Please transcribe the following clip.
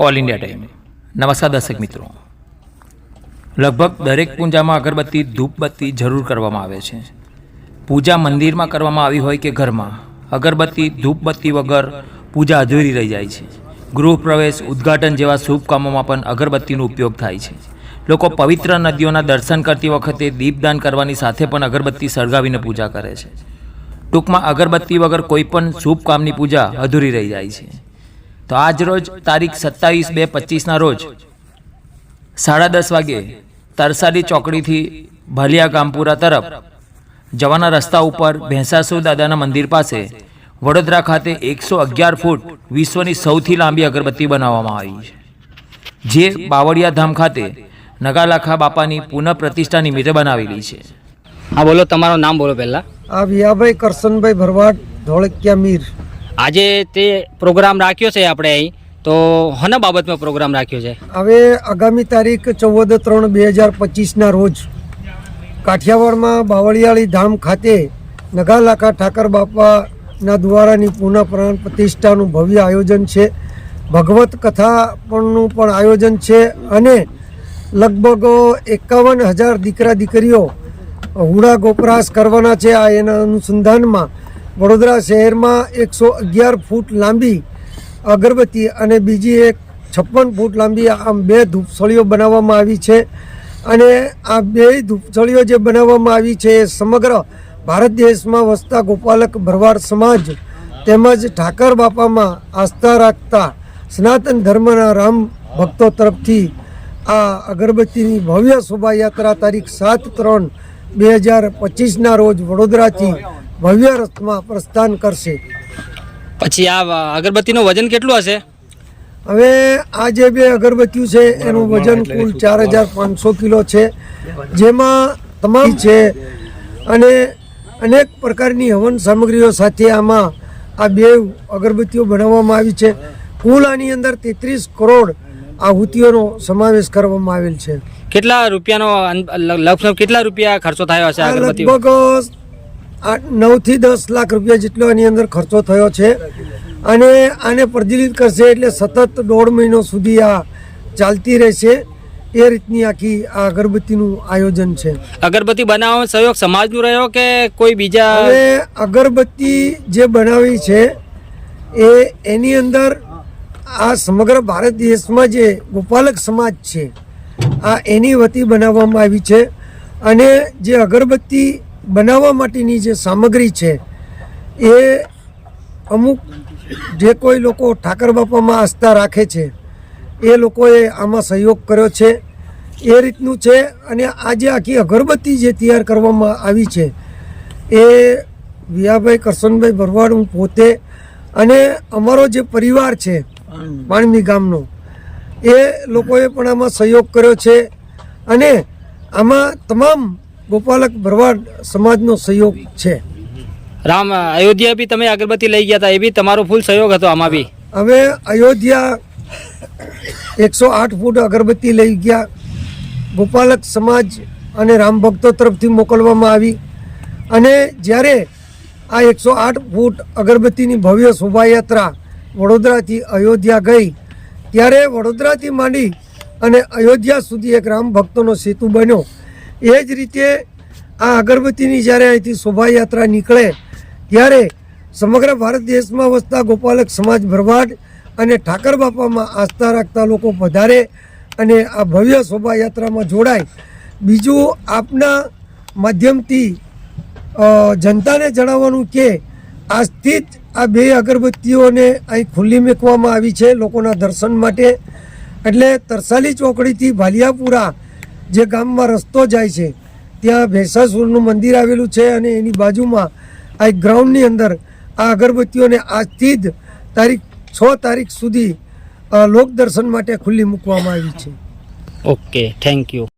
All India time નમસ્કાર દર્શક મિત્રો. લગભગ દરેક પૂજામાં અગરબત્તી, ધૂપબત્તી જરૂર કરવામાં આવે છે. પૂજા મંદિરમાં કરવામાં આવી હોય કે ઘરમાં, અગરબત્તી, ધૂપબત્તી વગર પૂજા અધૂરી રહી જાય છે. ગૃહ પ્રવેશ, ઉદ્ઘાટન જેવા શુભ કામોમાં પણ અગરબત્તીનો ઉપયોગ થાય છે. લોકો પવિત્ર નદીઓના દર્શન કરતી વખતે દીપદાન કરવાની સાથે પણ અગરબત્તી સળગાવીને પૂજા કરે છે. ટૂંકમાં અગરબત્તી વગર કોઈ પણ શુભ કામની પૂજા અધૂરી રહી જાય છે. તો આજ રોજ તારીખ સત્તાવીસ બે પચીસના રોજ સાડા દસ વાગે તરસાડી ચોકડીથી ભાલિયા ગામપુરા તરફ જવાના રસ્તા ઉપર ભેંસાસુ દાદાના મંદિર પાસે વડોદરા ખાતે એકસો અગિયાર ફૂટ વિશ્વની સૌથી લાંબી અગરબત્તી બનાવવામાં આવી છે. જે બાવળિયા ધામ ખાતે નગાલાખા બાપાની પુનઃ પ્રતિષ્ઠા નિમિત્તે બનાવેલી છે. હા બોલો તમારું નામ બોલો પહેલાં. આ વિયાભાઈ કરશનભાઈ ભરવાડ ધોળકિયા મીર. આજે તે પ્રોગ્રામ રાખ્યો છે આપણે અહીં. તો હના બાબતમાં પ્રોગ્રામ રાખ્યો છે? હવે આગામી તારીખ ચૌદ ત્રણ બે હજાર પચીસના રોજ કાઠિયાવાડમાં બાવળિયાળી ધામ ખાતે નગાલાકા ઠાકર બાપાના દ્વારાની પુનઃ પ્રાણ પ્રતિષ્ઠાનું ભવ્ય આયોજન છે. ભગવત કથા પણનું પણ આયોજન છે અને લગભગ એકાવન હજાર દીકરા દીકરીઓ હુડા ગોપરાસ કરવાના છે આ એના અનુસંધાનમાં. વડોદરા શહેરમાં એકસો અગિયાર ફૂટ લાંબી અગરબત્તી અને બીજી એક છપ્પન ફૂટ લાંબી આમ બે ધૂપસળીઓ બનાવવામાં આવી છે. અને આ બે ધૂપસળીઓ જે બનાવવામાં આવી છે એ સમગ્ર ભારત દેશમાં વસતા ગોપાલક ભરવાડ સમાજ તેમજ ઠાકર બાપામાં આસ્થા રાખતા સનાતન ધર્મના રામ ભક્તો તરફથી આ અગરબત્તીની ભવ્ય શોભાયાત્રા તારીખ સાત ત્રણ બે હજાર પચીસના રોજ વડોદરાથી ભવ્ય રથમાં પ્રસ્થાન કરશે. પછી આ અગરબત્તીનું વજન કેટલું હશે? હવે આ જે બે અગરબત્તીઓ છે એનું વજન કુલ ચાર હજાર પાંચસો કિલો છે. જેમાં તમામ છે અને અનેક પ્રકારની હવન સામગ્રીઓ સાથે આમાં આ બે અગરબત્તીઓ બનાવવામાં આવી છે. કુલ આની અંદર તેત્રીસ કરોડ આહુતિઓનો સમાવેશ કરવામાં આવેલ છે. કેટલા રૂપિયાનો લગભગ કેટલા રૂપિયા ખર્ચો થયો હશે લગભગ આ નવથી દસ લાખ રૂપિયા જેટલો આની અંદર ખર્ચો થયો છે. અને આને પ્રજ્વલિત કરશે એટલે સતત દોઢ મહિનો સુધી આ ચાલતી રહેશે. એ રીતની આખી આ અગરબત્તીનું આયોજન છે. અગરબત્તી બનાવવા સહયોગ સમાજનું રહ્યો કે કોઈ બીજા? હવે અગરબત્તી જે બનાવી છે એ એની અંદર આ સમગ્ર ભારત દેશમાં જે ગોપાલક સમાજ છે આ એની વતી બનાવવામાં આવી છે. અને જે અગરબત્તી બનાવવા માટેની જે સામગ્રી છે, એ અમુક જે કોઈ લોકો ઠાકર બાપામાં આસ્થા રાખે છે, એ લોકોએ આમાં સહયોગ કર્યો છે. એ રીતનું છે અને આજે આખી અગરબત્તી જે તૈયાર કરવામાં આવી છે, એ વિયાભાઈ કરશનભાઈ ભરવાડ હું પોતે અને અમારો જે પરિવાર છે પાણમી ગામનો, એ લોકોએ પણ આમાં સહયોગ કર્યો છે. અને આમાં તમામ ગોપાલક ભરવાડ સમાજનો સહયોગ છે. રામ અયોધ્યા બી તમે અગરબત્તી લઈ ગયા હતા એ બી તમારો ફૂલ સહયોગ હતો આમાં બી. હવે અયોધ્યા એકસો આઠ ફૂટ અગરબત્તી લઈ ગયા. ગોપાલક સમાજ અને રામ ભક્તો તરફથી મોકલવામાં આવી. અને જ્યારે આ એકસો આઠ ફૂટ અગરબત્તીની ભવ્ય શોભાયાત્રા વડોદરાથી અયોધ્યા ગઈ ત્યારે વડોદરાથી માંડી અને અયોધ્યા સુધી એક રામ ભક્તોનો સેતુ બન્યો. એ જ રીતે આ અગરબત્તીની જ્યારે અહીંથી શોભાયાત્રા નીકળે, ત્યારે સમગ્ર ભારત દેશમાં વસતા ગોપાલક સમાજ ભરવાડ અને ઠાકર બાપામાં આસ્થા રાખતા લોકો વધારે અને આ ભવ્ય શોભાયાત્રામાં જોડાય. બીજું, આપના માધ્યમથી જનતાને જણાવવાનું કે આજથી જ આ બે અગરબત્તીઓને અહીં ખુલ્લી મૂકવામાં આવી છે લોકોના દર્શન માટે. એટલે તરસાલી ચોકડીથી ભાલિયાપુરા જે ગામમાં રસ્તો જાય છે, ત્યાં ભેંસાસુરનું મંદિર આવેલું છે અને એની બાજુમાં આ એક ગ્રાઉન્ડની અંદર આ અગરબત્તીઓને આજથી જ તારીખ છ તારીખ સુધી લોકદર્શન માટે ખુલ્લી મૂકવામાં આવી છે. Okay, thank you.